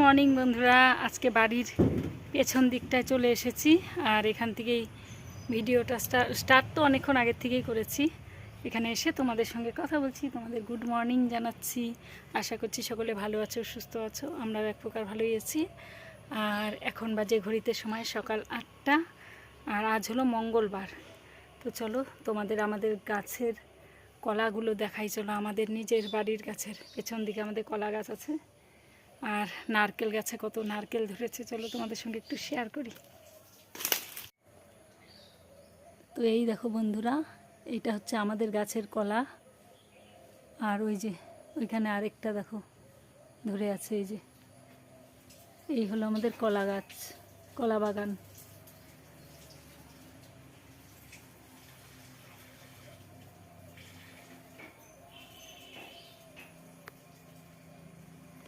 Morning বন্ধুরা, আজকে বাড়ির পেছন দিকটায় চলে এসেছি আর এখান থেকেই ভিডিওটা স্টার্ট তো অনেকক্ষণ আগের থেকেই করেছি। এখানে এসে তোমাদের সঙ্গে কথা বলছি, তোমাদের গুড মর্নিং জানাচ্ছি। আশা করছি সকলে ভালো আছো, সুস্থ আছো, আমরাও এক প্রকার ভালোই আছি। আর এখন বাজে ঘড়িতে সময় সকাল আটটা, আর আজ হলো মঙ্গলবার। তো চলো তোমাদের আমাদের গাছের কলাগুলো দেখাই, চলো আমাদের নিজের বাড়ির গাছের পেছন দিকে আমাদের কলা গাছ আছে। আর নারকেল গাছে কত নারকেল ধরেছে, চলো তোমাদের সঙ্গে একটু শেয়ার করি। তো এই দেখো বন্ধুরা, এইটা হচ্ছে আমাদের গাছের কলা। আর ওই যে, ওইখানে আরেকটা দেখো, ধরে আছে এই যে। এই হলো আমাদের কলা গাছ, কলা বাগান।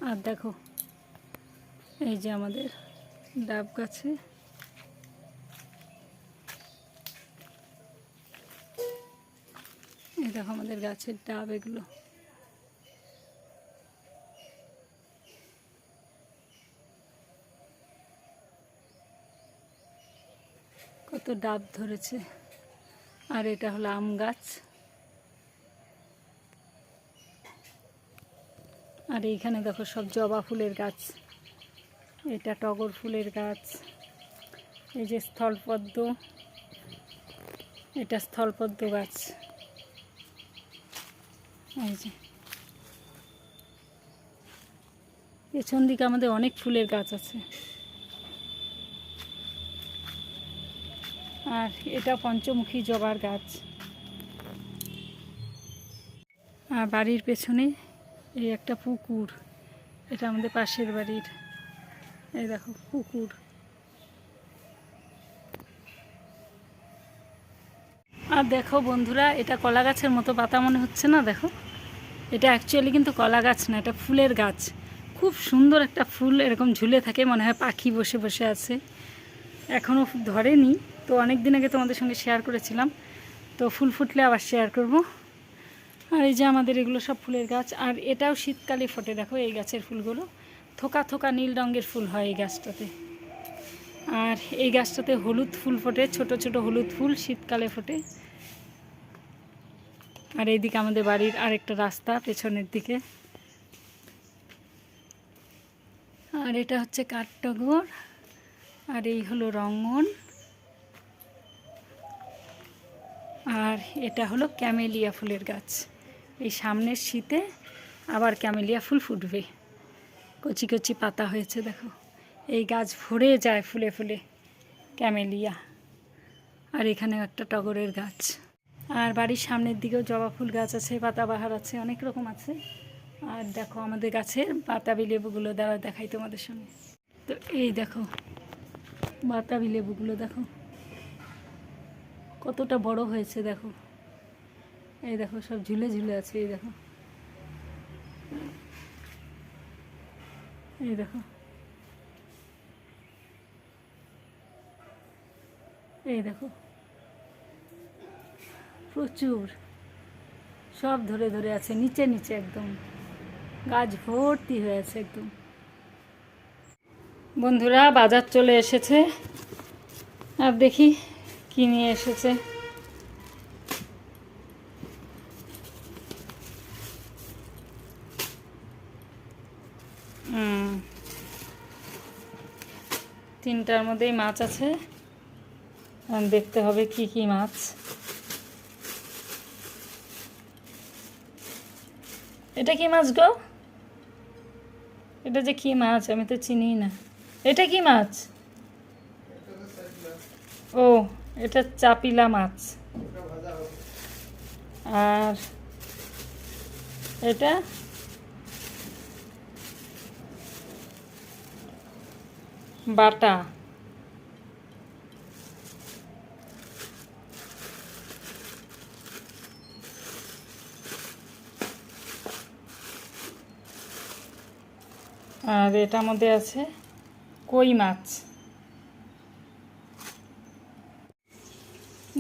আর দেখো এই যে আমাদের ডাব গাছে। এই দেখো আমাদের গাছের ডাব এগুলো। কত ডাব ধরেছে। আর এটা হলো আম গাছ। আর এইখানে দেখো সব জবা ফুলের গাছ। এটা টগর ফুলের গাছ। এই যে স্থলপদ্ম, এটা স্থলপদ্ম গাছ। এই যে। পেছন দিকে আমাদের অনেক ফুলের গাছ আছে। আর এটা পঞ্চমুখী জবার গাছ। আর বাড়ির পেছনে এই একটা পুকুর, এটা আমাদের পাশের বাড়ির। এই দেখো পুকুর আর দেখো বন্ধুরা, এটা কলা গাছের মতো পাতা মনে হচ্ছে না, দেখো? এটা অ্যাকচুয়ালি কিন্তু কলা গাছ না, এটা ফুলের গাছ। খুব সুন্দর একটা ফুল, এরকম ঝুলে থাকে, মনে হয় পাখি বসে বসে আছে। এখনও ধরেনি, তো অনেক দিন আগে তোমাদের সঙ্গে শেয়ার করেছিলাম। তো ফুল ফুটলে আবার শেয়ার করব। আর এই যে আমাদের এগুলো সব ফুলের গাছ, আর এটাও শীতকালে ফোটে, দেখো এই গাছের ফুলগুলো। থোকা থোকা নীল রঙের ফুল হয় এই গাছটাতে। আর এই গাছটাতে হলুদ ফুল ফোটে, ছোট ছোট হলুদ ফুল শীতকালে ফোটে। আর এইদিকে আমাদের বাড়ির আরেকটা রাস্তা পেছনের দিকে। আর এটা হচ্ছে কাঠটগর আর এই হলো রঙ্গন। আর এটা হলো ক্যামেলিয়া ফুলের গাছ। এই সামনের শীতে আবার ক্যামেলিয়া ফুল ফুটবে। কচি কচি পাতা হয়েছে, দেখো। এই গাছ ভরে যায় ফুলে ফুলে। ক্যামেলিয়া। আর এখানে একটা টগরের গাছ। আর বাড়ির সামনের দিকেও জবা ফুল গাছ আছে, পাতাবাহার আছে, অনেক রকম আছে। আর দেখো আমাদের গাছের বাতাবি লেবুগুলো দেওয়া দেখাই তোমাদের সঙ্গে তো এই দেখো, বাতাবি লেবুগুলো দেখো। কতটা বড় হয়েছে, দেখো। এই দেখো, সব ঝুলে ঝুলে আছে, এই দেখো। এই দেখো। এই দেখো। প্রচুর। সব ধরে ধরে আছে, নিচে নিচে একদম। গাছ ভর্তি হয়ে আছে একদম। বন্ধুরা, বাজার চলে এসেছে। আর দেখি কি নিয়ে এসেছে। তিনটার মধ্যেই মাছ আছে। দেখতে হবে কি কি মাছ। এটা কি মাছ গো? এটা যে কি মাছ, আমি তো চিনি না। এটা কি মাছ? ও, এটা চাপিলা মাছ। আর এটা? বাটা আর এটার মধ্যে আছে কই মাছ।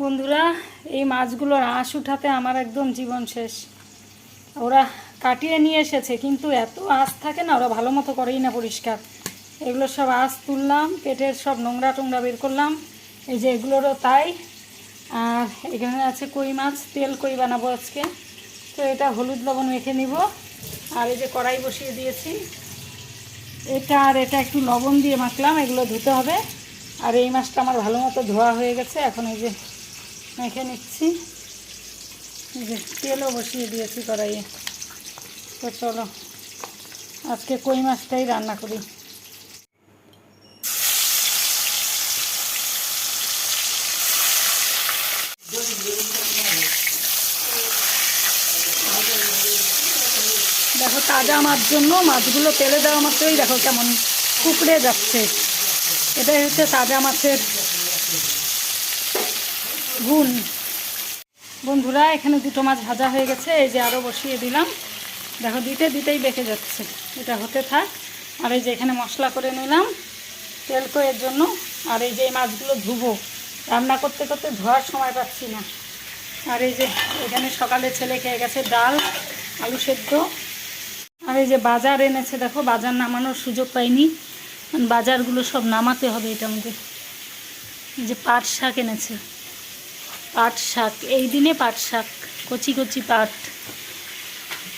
বন্ধুরা, এই মাছগুলোর আঁশ উঠাতে আমার একদম জীবন শেষ। ওরা কাটিয়ে নিয়ে এসেছে, কিন্তু এত আঁশ থাকে না, ওরা ভালো মতো করেই না পরিষ্কার। এগুলো সব আঁশ তুললাম, পেটের সব নোংরা টোংরা বের করলাম। এই যে এগুলোরও তাই। আর এখানে আছে কই মাছ, তেল কই বানাবো আজকে। তো এটা হলুদ লবণ মেখে নিব। আর এই যে কড়াই বসিয়ে দিয়েছি। এটা আর এটা একটু লবণ দিয়ে মাখলাম, এগুলো ধুতে হবে। আর এই মাছটা আমার ভালো মতো ধোয়া হয়ে গেছে, এখন এই যে মেখে নিচ্ছি। এই যে তেলও বসিয়ে দিয়েছি কড়াইয়ে। তো চলো, আজকে কই মাছটাই রান্না করি। তাজা মাছ জন্য মাছগুলো তেলে দেওয়া মাত্রই দেখো কেমন কুকড়ে যাচ্ছে। এটাই হচ্ছে তাজা মাছের গুণ। বন্ধুরা, এখানে দুটো মাছ ভাজা হয়ে গেছে। এই যে আরও বসিয়ে দিলাম। দেখো, দিতে দিতেই বেঁকে যাচ্ছে। এটা হতে থাক। আর এই যে এখানে মশলা করে নিলাম তেল কয়ের জন্য। আর এই যে মাছগুলো ধুবো। রান্না করতে করতে ধোয়ার সময় পাচ্ছি না। আর এই যে এখানে সকালে ছেলে খেয়ে গেছে ডাল, আলু সেদ্ধ। আর এই যে বাজার এনেছে, দেখো, বাজার নামানোর সুযোগ পাইনি। বাজারগুলো সব নামাতে হবে এটা আমাদের এই যে পাট শাক এনেছে। পাট শাক, এই দিনে পাট শাক, কচি কচি পাট।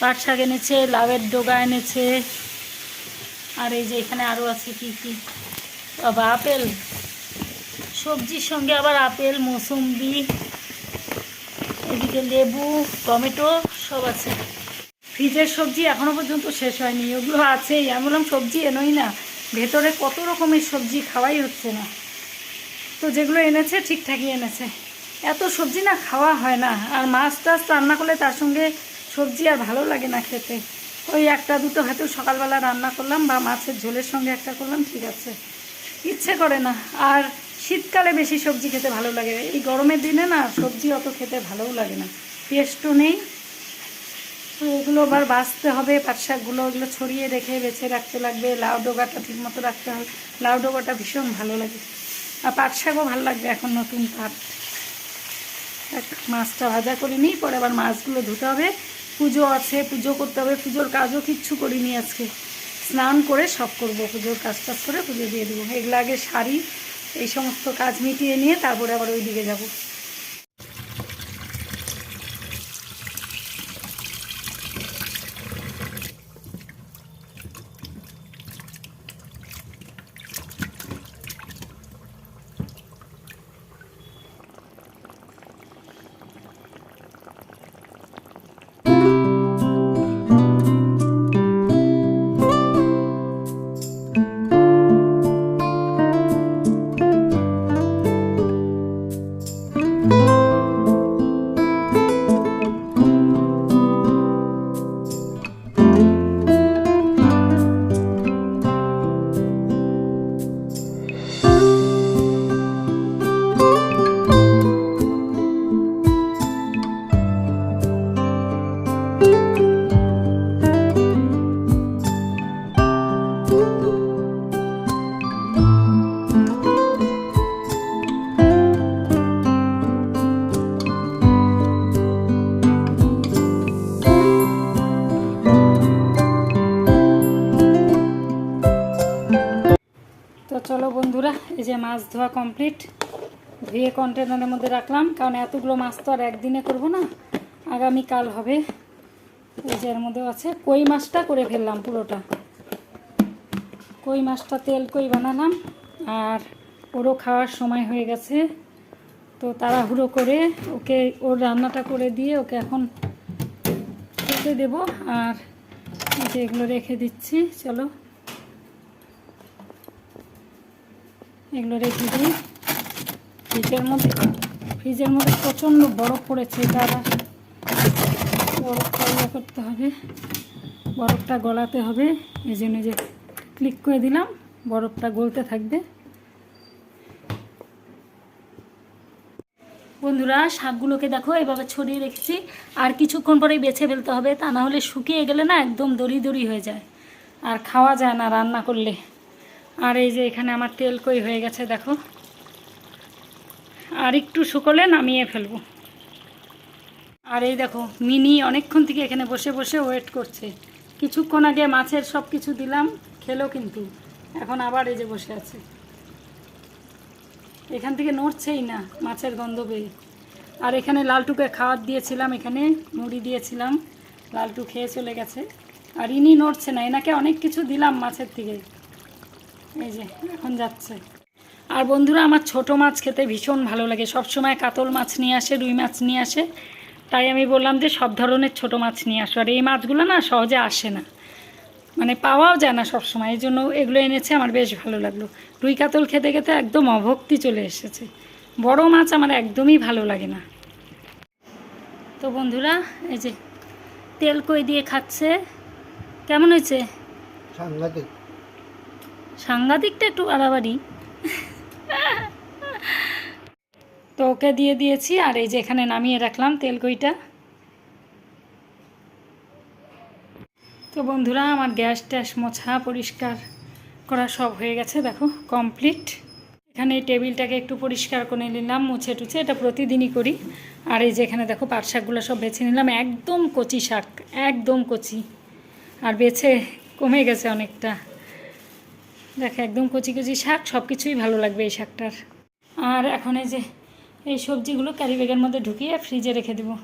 পাট শাক এনেছে, লাউয়ের ডোগা এনেছে। আর এই যে এখানে আরও আছে কি কি? বাবা আপেল। সবজির সঙ্গে আবার আপেল, মৌসুম্বি, এদিকে লেবু, টমেটো সব আছে। ফ্রিজের সবজি এখনও পর্যন্ত শেষ হয়নি। ওগুলো আছেই। আমি বললাম, সবজি এনোই না। ভেতরে কত রকমের সবজি খাওয়াই হচ্ছে না। তো যেগুলো এনেছে, ঠিকঠাকই এনেছে। এত সবজি না খাওয়া হয় না। আর মাছ টাছ রান্না করলে তার সঙ্গে সবজি আর ভালো লাগে না খেতে। ওই একটা, দুটো হয়তো সকালবেলা রান্না করলাম বা মাছের ঝোলের সঙ্গে একটা করলাম, ঠিক আছে। ইচ্ছে করে না। আর শীতকালে বেশি সবজি খেতে ভালো লাগে। এই গরমের দিনে না সবজি অত খেতে ভালোও লাগে না। টেস্টও নেই। তো এগুলো আবার বাঁচতে হবে পাট শাকগুলো ওগুলো ছড়িয়ে রেখে বেছে রাখতে লাগবে, লাউ ডোগাটা ঠিক মতো রাখতে হবে। লাউ ডোগাটা ভীষণ ভালো লাগে। আর পাট শাকও ভালো লাগবে এখন নতুন পাট। মাছটা ভাজা করে নিই, পরে আবার মাছগুলো ধুতে হবে। পুজো আছে, পুজো করতে হবে, পুজোর কাজও কিচ্ছু করিনি আজকে। স্নান করে সব করব, পুজোর কাজ টাজ করে পুজো দিয়ে দেবো। এগুলো আগে শাড়ি এই সমস্ত কাজ মিটিয়ে নিয়ে তারপরে আবার ওই দিকে যাব। মাছ ধোয়া কমপ্লিট ধুয়ে কন্টেনারের মধ্যে রাখলাম, কারণ এতগুলো মাছ তো আর একদিনে করব না। আগামীকাল হবে। এই যে এর মধ্যেও আছে, কই মাছটা করে ফেললাম পুরোটা। কই মাছটা তেল কই বানালাম, আর ওরও খাওয়ার সময় হয়ে গেছে। তো তাড়াহুড়ো করে ওকে, ওর রান্নাটা করে দিয়ে ওকে এখন খেতে দেবো। আর যে এগুলো রেখে দিচ্ছি, চলো। এগুলো রেখে দিই। ফ্রিজের মধ্যে ফ্রিজের মধ্যে প্রচণ্ড বরফ পড়েছে তারা বরফটা ইয়ে করতে হবে। বরফটা গলাতে হবে, এই জন্য যে ক্লিক করে দিলাম, বরফটা গলতে থাকবে। বন্ধুরা, শাকগুলোকে দেখো, এভাবে ছড়িয়ে রেখেছি। আর কিছুক্ষণ পরেই বেছে ফেলতে হবে, তা না হলে শুকিয়ে গেলে না একদম দড়ি দড়ি হয়ে যায়। আর খাওয়া যায় না রান্না করলে। আর এই যে এখানে আমার তেল কই হয়ে গেছে, দেখো। আর একটু শুকোলে নামিয়ে ফেলব। আর এই দেখো, মিনি অনেকক্ষণ থেকে এখানে বসে বসে ওয়েট করছে। কিছুক্ষণ আগে মাছের সব কিছু দিলাম, খেলো কিন্তু। এখন আবার এই যে বসে আছে। এখান থেকে নড়ছেই না মাছের গন্ধ পেয়ে। আর এখানে লালটুকে খাবার দিয়েছিলাম, এখানে মুড়ি দিয়েছিলাম। লালটু খেয়ে চলে গেছে। আর ইনি নড়ছে না, এনাকে অনেক কিছু দিলাম মাছের থেকে। এই যে, এখন যাচ্ছে। আর বন্ধুরা, আমার ছোট মাছ খেতে ভীষণ ভালো লাগে। সব সময় কাতল মাছ নিয়ে আসে, রুই মাছ নিয়ে আসে। তাই আমি বললাম যে, সব ধরনের ছোট মাছ নিয়ে আসো। আর এই মাছগুলো না সহজে আসে না। মানে পাওয়াও যায় না সবসময়। এই জন্য এগুলো এনেছে, আমার বেশ ভালো লাগল। রুই কাতল খেতে খেতে একদম অভক্তি চলে এসেছে। বড় মাছ আমার একদমই ভালো লাগে না। তো বন্ধুরা, এই যে, তেল কই দিয়ে খাচ্ছে? কেমন হয়েছে? সাংঘাতিকটা একটু বাড়াবাড়ি। তো ওকে দিয়ে দিয়েছি, আর এই যে এখানে নামিয়ে রাখলাম তেলকইটা তো বন্ধুরা, আমার গ্যাস ট্যাস মোছা পরিষ্কার করা সব হয়ে গেছে, দেখো, কমপ্লিট। এখানে এই টেবিলটাকে একটু পরিষ্কার করে নিলাম, মুছে টুছে, এটা প্রতিদিনই করি। আর এই যে এখানে দেখো, পাট শাকগুলো সব বেছে নিলাম, একদম কচি শাক, একদম কচি। আর বেছে কমে গেছে অনেকটা। দেখো, একদম কচি কচি শাক সব কিছুই ভালো লাগবে এই শাকটার। আর এখন এই যে, এই সবজিগুলো ক্যারি ব্যাগের মধ্যে ঢুকিয়ে ফ্রিজে রেখে দেবো।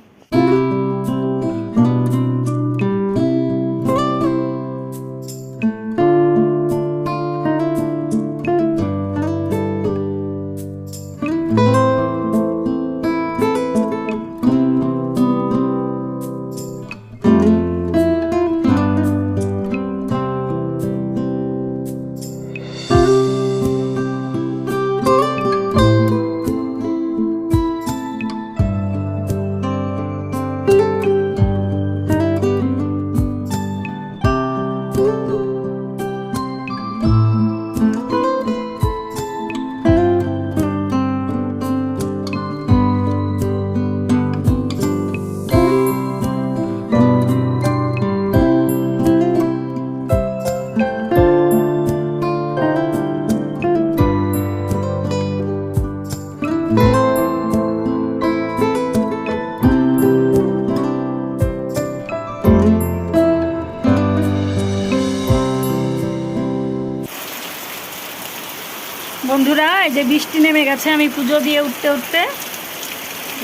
এই যে বৃষ্টি নেমে গেছে, আমি পুজো দিয়ে উঠতে উঠতে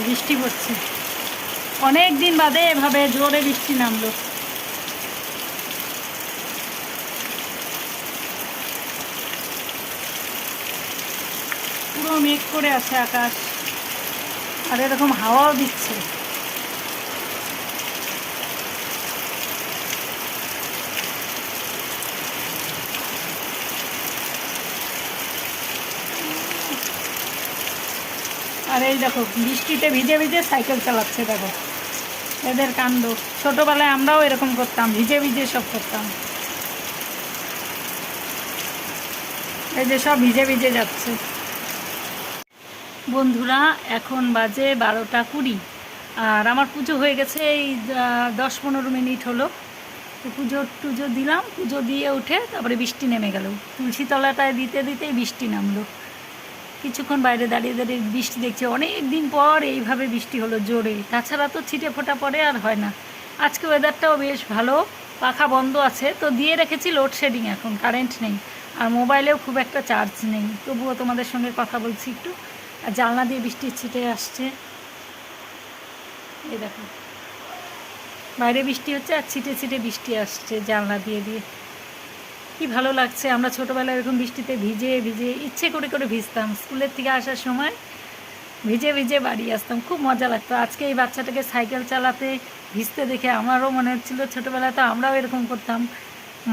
বৃষ্টি পড়ছে। অনেক দিন বাদে এভাবে জোরে বৃষ্টি নামলো। পুরো মেঘ করে আছে আকাশ। আর এরকম হাওয়াও দিচ্ছে। আর এই দেখো, বৃষ্টিতে ভিজে ভিজে সাইকেল চালাচ্ছে, দেখো। এদের কাণ্ড। ছোটোবেলায় আমরাও এরকম করতাম, ভিজে ভিজে সব করতাম। এই যে সব ভিজে ভিজে যাচ্ছে। বন্ধুরা, এখন বাজে বারোটা কুড়ি, আর আমার পুজো হয়ে গেছে এই দশ পনেরো মিনিট হলো। তো পুজো টুজো দিলাম, পুজো দিয়ে উঠে তারপরে বৃষ্টি নেমে গেল। তুলসী তলাটায় দিতে দিতেই বৃষ্টি নামলো। কিছুক্ষণ বাইরে দাঁড়িয়ে দাঁড়িয়ে বৃষ্টি দেখছি। অনেক দিন পর এইভাবে বৃষ্টি হলো জোরে। তাছাড়া তো ছিটে ফোটা পড়ে আর হয় না। আজকে ওয়েদারটাও বেশ ভালো, পাখা বন্ধ আছে। তো দিয়ে রেখেছি লোডশেডিং এখন কারেন্ট নেই। আর মোবাইলেও খুব একটা চার্জ নেই। তবুও তোমাদের সঙ্গে কথা বলছি একটু। আর জানলা দিয়ে বৃষ্টির ছিটে আসছে। এই দেখো। বাইরে বৃষ্টি হচ্ছে আর ছিটে ছিটে বৃষ্টি আসছে জানলা দিয়ে দিয়ে। কি ভালো লাগছে? আমরা ছোটোবেলায় এরকম বৃষ্টিতে ভিজে ভিজে ইচ্ছে করে করে ভিজতাম। স্কুলের থেকে আসার সময় ভিজে ভিজে বাড়ি আসতাম। খুব মজা লাগতো। আজকে এই বাচ্চাটাকে সাইকেল চালাতে, ভিজতে দেখে আমারও মনে হচ্ছিল ছোটোবেলায় তো আমরাও এরকম করতাম।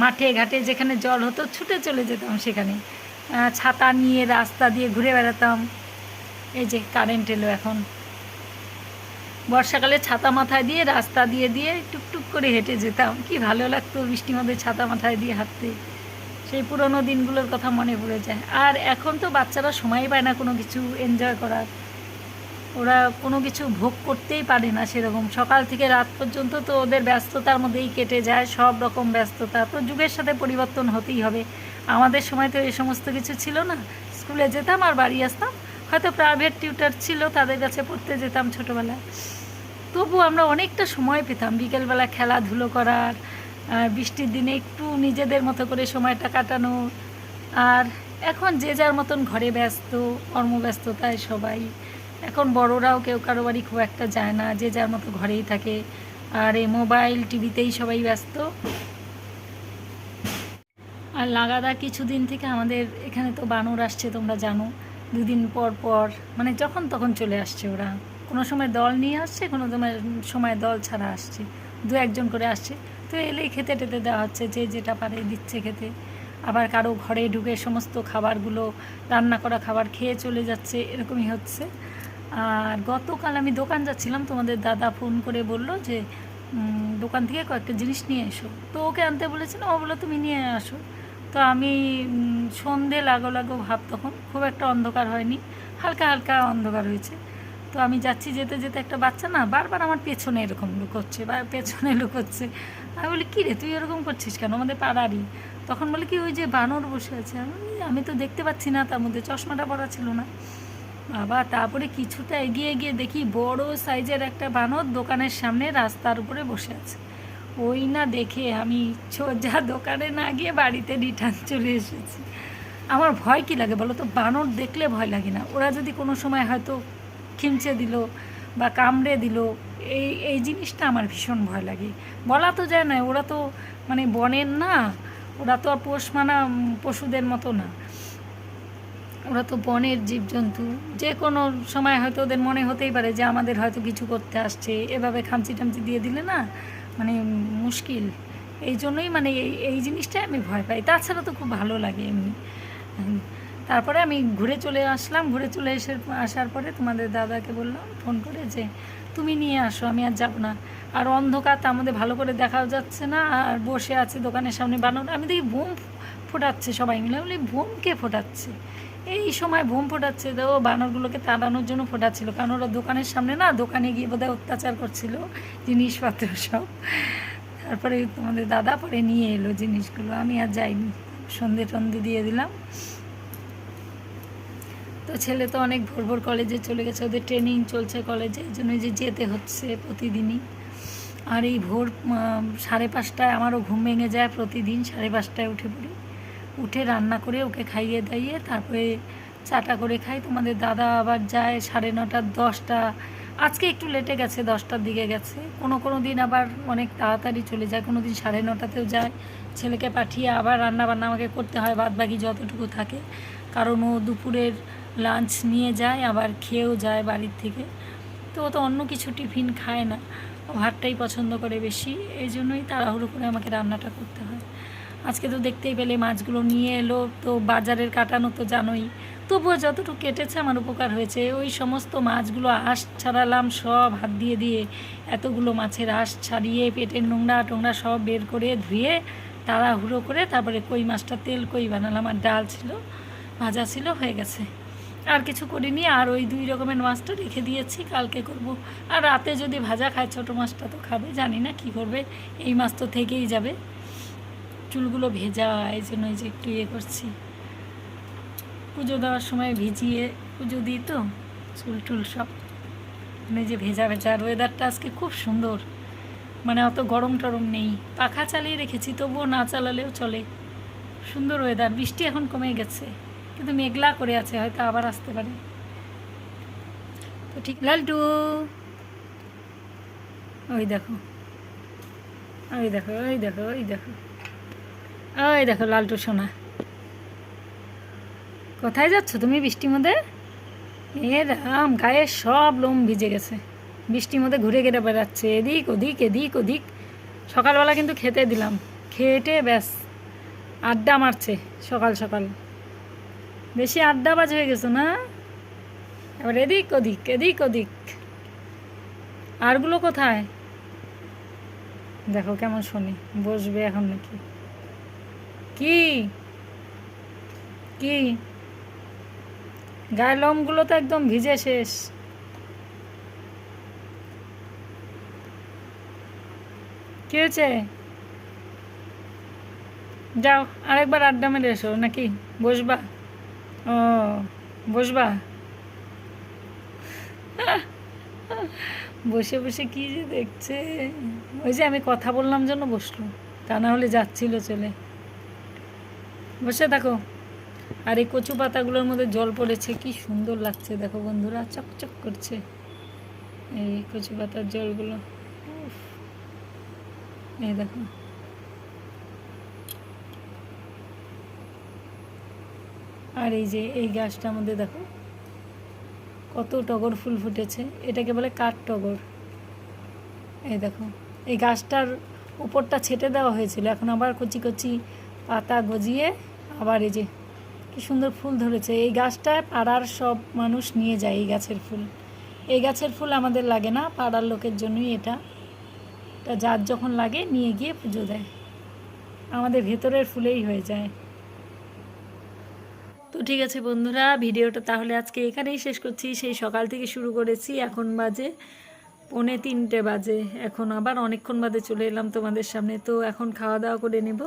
মাঠে, ঘাটে যেখানে জল হতো ছুটে চলে যেতাম সেখানে। ছাতা নিয়ে রাস্তা দিয়ে ঘুরে বেড়াতাম। এই যে কারেন্ট এলো এখন। বর্ষাকালে ছাতা মাথায় দিয়ে, রাস্তা দিয়ে দিয়ে টুকটুক করে হেঁটে যেতাম। কি ভালো লাগতো বৃষ্টির মধ্যে ছাতা মাথায় দিয়ে হাঁটতে। সেই পুরোনো দিনগুলোর কথা মনে পড়ে যায়। আর এখন তো বাচ্চারা সময় পায় না কোনো কিছু এনজয় করার। ওরা কোনো কিছু ভোগ করতেই পারে না সেরকম। সকাল থেকে রাত পর্যন্ত তো ওদের ব্যস্ততার মধ্যেই কেটে যায়, সব রকম ব্যস্ততা। তো যুগের সাথে পরিবর্তন হতেই হবে। আমাদের সময় তো এই সমস্ত কিছু ছিল না। স্কুলে যেতাম আর বাড়ি আসতাম। হয়তো প্রাইভেট টিউটার ছিল, তাদের কাছে পড়তে যেতাম ছোটোবেলায়। তবু আমরা অনেকটা সময় পেতাম। বিকেলবেলা খেলাধুলো করার বৃষ্টির দিনে একটু নিজেদের মতো করে সময়টা কাটানো। আর এখন যে যার মতন ঘরে ব্যস্ত, কর্মব্যস্ততায় সবাই। এখন বড়রাও কেউ কারও বাড়ি খুব একটা যায় না, যে যার মতো ঘরেই থাকে। আর এই মোবাইল, টিভিতেই সবাই ব্যস্ত। আর লাগাদা কিছুদিন থেকে আমাদের এখানে তো বানর আসছে, তোমরা জানো। দুদিন পর পর মানে যখন তখন চলে আসছে ওরা। কোনো সময় দল নিয়ে আসছে, কোনো সময় সময় দল ছাড়া আসছে। দু একজন করে আসছে। তো এলেই খেতে টেতে দেওয়া হচ্ছে, যে যেটা পারে দিচ্ছে খেতে। আবার কারও ঘরে ঢুকে সমস্ত খাবারগুলো, রান্না করা খাবার খেয়ে চলে যাচ্ছে, এরকমই হচ্ছে। আর গতকাল আমি দোকান যাচ্ছিলাম, তোমাদের দাদা ফোন করে বলল যে দোকান থেকে কয়েকটা জিনিস নিয়ে এসো। তো ওকে আনতে বলেছিল ও বলো তুমি নিয়ে আসো। তো আমি সন্ধে লাগো লাগো ভাব তখন, খুব একটা অন্ধকার হয়নি, হালকা হালকা অন্ধকার হয়েছে। তো আমি যাচ্ছি যেতে যেতে একটা বাচ্চা না বারবার আমার পেছনে এরকম লুকোচ্ছে বা পেছনে লুকোচ্ছে। আমি বলি, কী রে, তুই এরকম করছিস কেন? আমাদের পাড়ারই। তখন বলে, কি ওই যে বানর বসে আছে? আমি তো দেখতে পাচ্ছি না তার মধ্যে, চশমাটা পরা ছিল না। বাবা, তারপরে কিছুটা এগিয়ে গিয়ে দেখি বড় সাইজের একটা বানর দোকানের সামনে রাস্তার উপরে বসে আছে। ওই না দেখে আমি সোজা দোকানে না গিয়ে বাড়িতে রিটার্ন চলে এসেছি। আমার ভয় কি লাগে বলো তো? বানর দেখলে ভয় লাগে না। ওরা যদি কোনো সময় হয়তো খিমচে দিল বা কামড়ে দিল, এই এই জিনিসটা আমার ভীষণ ভয় লাগে। বলা তো যায় না, ওরা তো মানে বনের না, ওরা তো আর পোষ মানা পশুদের মতো না। ওরা তো বনের জীবজন্তু, যে কোনো সময় হয়তো ওদের মনে হতেই পারে যে আমাদের হয়তো কিছু করতে আসছে, এভাবে খামচি টামচি দিয়ে দিলে না মানে মুশকিল। এই জন্যই মানে এই এই জিনিসটাই আমি ভয় পাই। তাছাড়া তো খুব ভালো লাগে এমনি। তারপরে আমি ঘুরে চলে আসলাম। ঘুরে চলে এসে আসার পরে তোমাদের দাদাকে বললাম, ফোন করে যে, তুমি নিয়ে আসো, আমি আর যাব না। আর অন্ধকার তার মধ্যে ভালো করে দেখাও যাচ্ছে না। আর বসে আছে দোকানের সামনে বানানো আমি দেখি বোম ফোটাচ্ছে সবাই মিলে। বলি, বোম কে ফোটাচ্ছে? এই সময় বোম ফোটাচ্ছে তো বানরগুলোকে তাড়ানোর জন্য ফোটাচ্ছিল। কারণ ওরা দোকানের সামনে না, দোকানে গিয়ে বোধহয় অত্যাচার করছিল, জিনিসপত্র সব। তারপরে তোমাদের দাদা পরে নিয়ে এলো জিনিসগুলো। আমি আর যাইনি। সন্ধে টন্ধে দিয়ে দিলাম। তো ছেলে তো অনেক ভোর ভোর কলেজে চলে গেছে, ওদের ট্রেনিং চলছে কলেজে এই জন্য যে যেতে হচ্ছে প্রতিদিনই। আর এই ভোর সাড়ে পাঁচটায় আমারও ঘুম ভেঙে যায় প্রতিদিন, সাড়ে পাঁচটায় উঠে পড়ি। উঠে রান্না করে ওকে খাইয়ে দাইয়ে তারপরে চাটা করে খাই। তোমাদের দাদা আবার যায় সাড়ে নটা, দশটা। আজকে একটু লেটে গেছে, দশটার দিকে গেছে। কোনো কোনো দিন আবার অনেক তাড়াতাড়ি চলে যায়, কোনো দিন সাড়ে নটাতেও যায়। ছেলেকে পাঠিয়ে আবার রান্না বান্না আমাকে করতে হয় বাদ বাকি যতটুকু থাকে। কারণ ও দুপুরের লাঞ্চ নিয়ে যায়, আবার খেয়েও যায় বাড়ির থেকে। তো ও তো অন্য কিছু টিফিন খায় না। ও ভাতটাই পছন্দ করে বেশি। এই জন্যই তাড়াহুড়ো করে আমাকে রান্নাটা করতে হয়। আজকে তো দেখতেই পেলে মাছগুলো নিয়ে এলো। তো বাজারের কাটানো তো জানোই। তবুও যতটুকু কেটেছে আমার উপকার হয়েছে। ওই সমস্ত মাছগুলো আঁশ ছাড়ালাম, সব হাত দিয়ে দিয়ে এতগুলো মাছের আঁশ ছাড়িয়ে পেটের নোংরা টোংরা সব বের করে ধুয়ে তাড়াহুড়ো করে তারপরে কই মাছটা তেল কই বানালাম। আর ডাল ছিল, ভাজা ছিল, হয়ে গেছে। আর কিছু করিনি, আর ওই দুই রকমের মাছটা রেখে দিয়েছি, কালকে করব। আর রাতে যদি ভাজা খায়, ছোটো মাছটা তো খাবে, জানি না কি করবে, এই মাছ তো থেকেই যাবে। চুলগুলো ভেজা, এই জন্য এই যে একটু ইয়ে করছি। পুজো দেওয়ার সময় ভিজিয়ে পুজো দিই তো, চুল টুল সব। মানে যে ভেজা ভেজা, আর ওয়েদারটা আজকে খুব সুন্দর। মানে অত গরম টরম নেই। পাখা চালিয়ে রেখেছি, তবুও না চালালেও চলে। সুন্দর ওয়েদার বৃষ্টি এখন কমে গেছে। কিন্তু মেঘলা করে আছে, হয়তো আবার আসতে পারে। তো ঠিক, লালটু! ওই দেখো। ওই দেখো ওই দেখো ওই দেখো। ওই দেখো, লালটু সোনা। কোথায় যাচ্ছ তুমি বৃষ্টির মধ্যে? এ রাম, গায়ে সব লোম ভিজে গেছে। বৃষ্টির মধ্যে ঘুরে ঘেরে বেড়াচ্ছে। এদিক, ওদিক এদিক, ওদিক। সকালবেলা কিন্তু খেতে দিলাম। খেটে ব্যাস, আড্ডা মারছে সকাল সকাল। বেশি আড্ডাবাজ হয়ে গেছো না? এবার এদিক ওদিক এদিক ওদিক। আরগুলো কোথায়? দেখো কেমন শুনি, বসবে এখন নাকি। কি? কি? গায়ের লোমগুলো তো একদম ভিজে শেষ। কি হয়েছে? যাও, আরেকবার আড্ডা মেরে এসো, নাকি? বসবা? ও, বসবা। বসে বসে কি যে দেখছে? ওই যে আমি কথা বললাম জন্য বসল। তা না হলে যাচ্ছিল চলে। বসে দেখো আর এই কচু পাতাগুলোর মধ্যে জল পড়েছে, কি সুন্দর লাগছে। দেখো বন্ধুরা, চকচক করছে এই কচু পাতার জলগুলো। এই দেখো। আর এই যে এই গাছটার মধ্যে দেখো, কত টগর ফুল ফুটেছে। এটাকে বলে কাঠ টগর। এই দেখো, এই গাছটার উপরটা ছেটে দেওয়া হয়েছিল। এখন আবার কচি কচি পাতা গজিয়ে আবার এই যে কি সুন্দর ফুল ধরেছে। এই গাছটায় পাড়ার সব মানুষ নিয়ে যায় এই গাছের ফুল। এই গাছের ফুল আমাদের লাগে না, পাড়ার লোকের জন্যই এটা। তা যার যখন লাগে নিয়ে গিয়ে পুজো দেয়। আমাদের ভেতরের ফুলেই হয়ে যায়। তো ঠিক আছে বন্ধুরা, ভিডিওটা তাহলে আজকে এখানেই শেষ করছি। সেই সকাল থেকে শুরু করেছি, এখন বাজে পৌনে তিনটে বাজে। এখন আবার অনেকক্ষণ বাদে চলে এলাম তোমাদের সামনে, তো এখন খাওয়া দাওয়া করে নেব।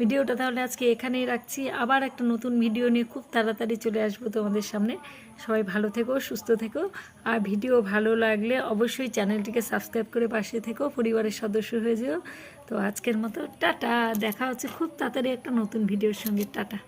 ভিডিওটা তাহলে আজকে এখানেই রাখছি। আবার একটা নতুন ভিডিও নিয়ে খুব তাড়াতাড়ি চলে আসব তোমাদের সামনে। সবাই ভালো থেকো, সুস্থ থেকো। আর ভিডিও ভালো লাগলে অবশ্যই চ্যানেলটিকে সাবস্ক্রাইব করে পাশে থেকো, পরিবারের সদস্য হয়ে যেও। তো আজকের মতো, টাটা। দেখা হচ্ছে খুব তাড়াতাড়ি একটা নতুন ভিডিওর সঙ্গে। টাটা।